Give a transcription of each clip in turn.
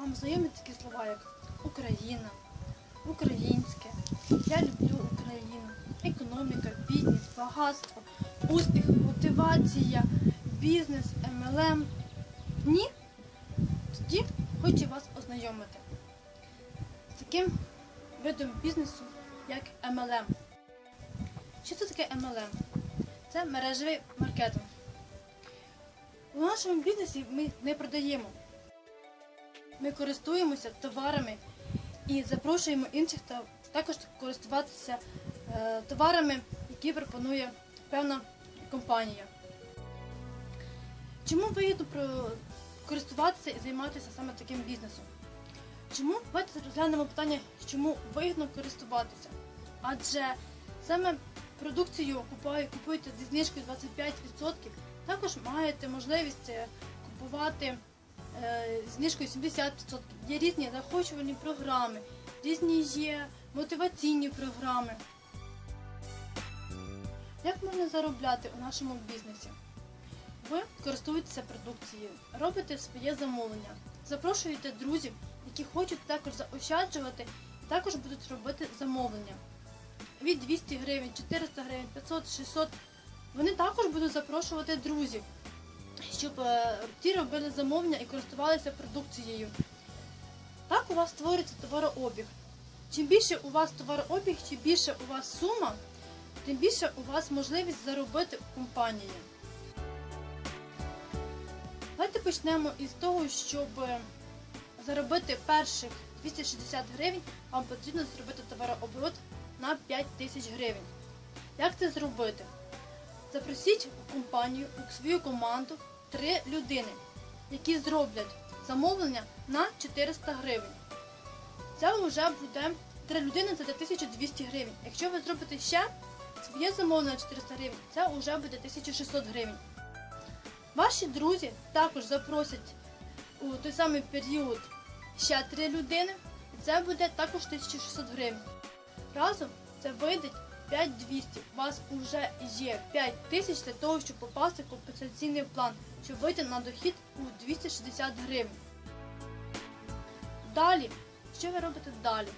вам знайомі такі слова, як Україна, українське, я люблю Україну, економіка, бідність, багатство, успіх, мотивація, бізнес, МЛМ. Ні? Тоді хочу вас ознайомити з таким видом бізнесу, як MLM. Що це таке MLM? Це мережевий маркетинг. У нашому бізнесі ми не продаємо. Ми користуємося товарами і запрошуємо інших та також користуватися е, товарами, які пропонує певна компанія. Чому вигідно користуватися і займатися саме таким бізнесом? Чому? Давайте розглянемо питання, чому вигідно користуватися. Адже саме продукцію купує- купуєте зі знижкою 25%, також маєте можливість е, купувати знижкою 70%. Є різні захочувальні програми, різні є мотиваційні програми. Як можна заробляти у нашому бізнесі? Ви користуєтеся продукцією, робите своє замовлення, запрошуєте друзів, які хочуть також заощаджувати, також будуть робити замовлення. Від 200 гривень, 400 гривень, 500, 600. Вони також будуть запрошувати друзів, щоб е, ті робили замовлення і користувалися продукцією. Так у вас створюється товарообіг. Чим більше у вас товарообіг, чим більше у вас сума, тим більше у вас можливість заробити у компанії. Давайте почнемо із того, щоб заробити перших 260 гривень, вам потрібно зробити товарооборот на 5 тисяч гривень. Як це зробити? Запросіть у компанію, у свою команду три людини, які зроблять замовлення на 400 гривень. Це вже буде три людини, це буде 1200 гривень. Якщо ви зробите ще своє замовлення на 400 гривень, це вже буде 1600 гривень. Ваші друзі також запросять у той самий період ще три людини, і це буде також 1600 гривень. Разом це вийде 5200. У вас вже є 5000 для того, щоб попасти в компенсаційний план, щоб вийти на дохід у 260 гривень. Далі, що ви робите далі?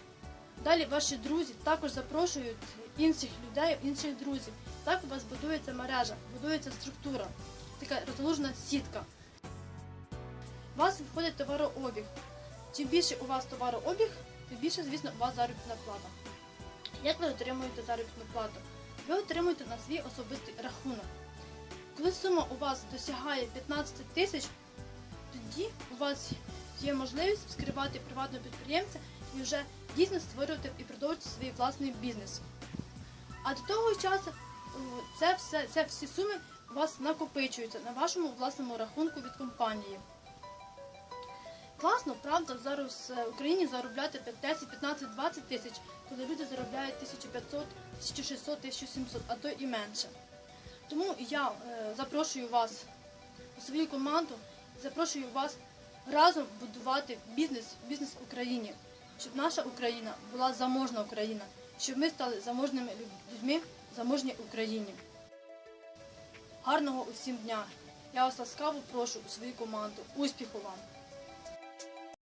Далі ваші друзі також запрошують інших людей, інших друзів. Так у вас будується мережа, будується структура, така розгалужена сітка. У вас виходить товарообіг. Чим більше у вас товарообіг, тим більше, звісно, у вас заробітна плата. Як ви отримуєте заробітну плату? Ви отримуєте на свій особистий рахунок. Коли сума у вас досягає 15 тисяч, тоді у вас є можливість скривати приватного підприємця і вже дійсно створювати і продовжувати свій власний бізнес. А до того часу о, це все, це всі суми у вас накопичуються на вашому власному рахунку від компанії. Класно, правда, зараз е, в Україні заробляти 10, 15, 20 тисяч, коли люди заробляють 1500, 1600, 1700, а то і менше. Тому я е, запрошую вас у свою команду, запрошую вас разом будувати бізнес, бізнес в Україні, щоб наша Україна була заможна Україна, щоб ми стали заможними людьми заможній Україні. Гарного усім дня! Я вас ласкаво прошу у свою команду. Успіху вам!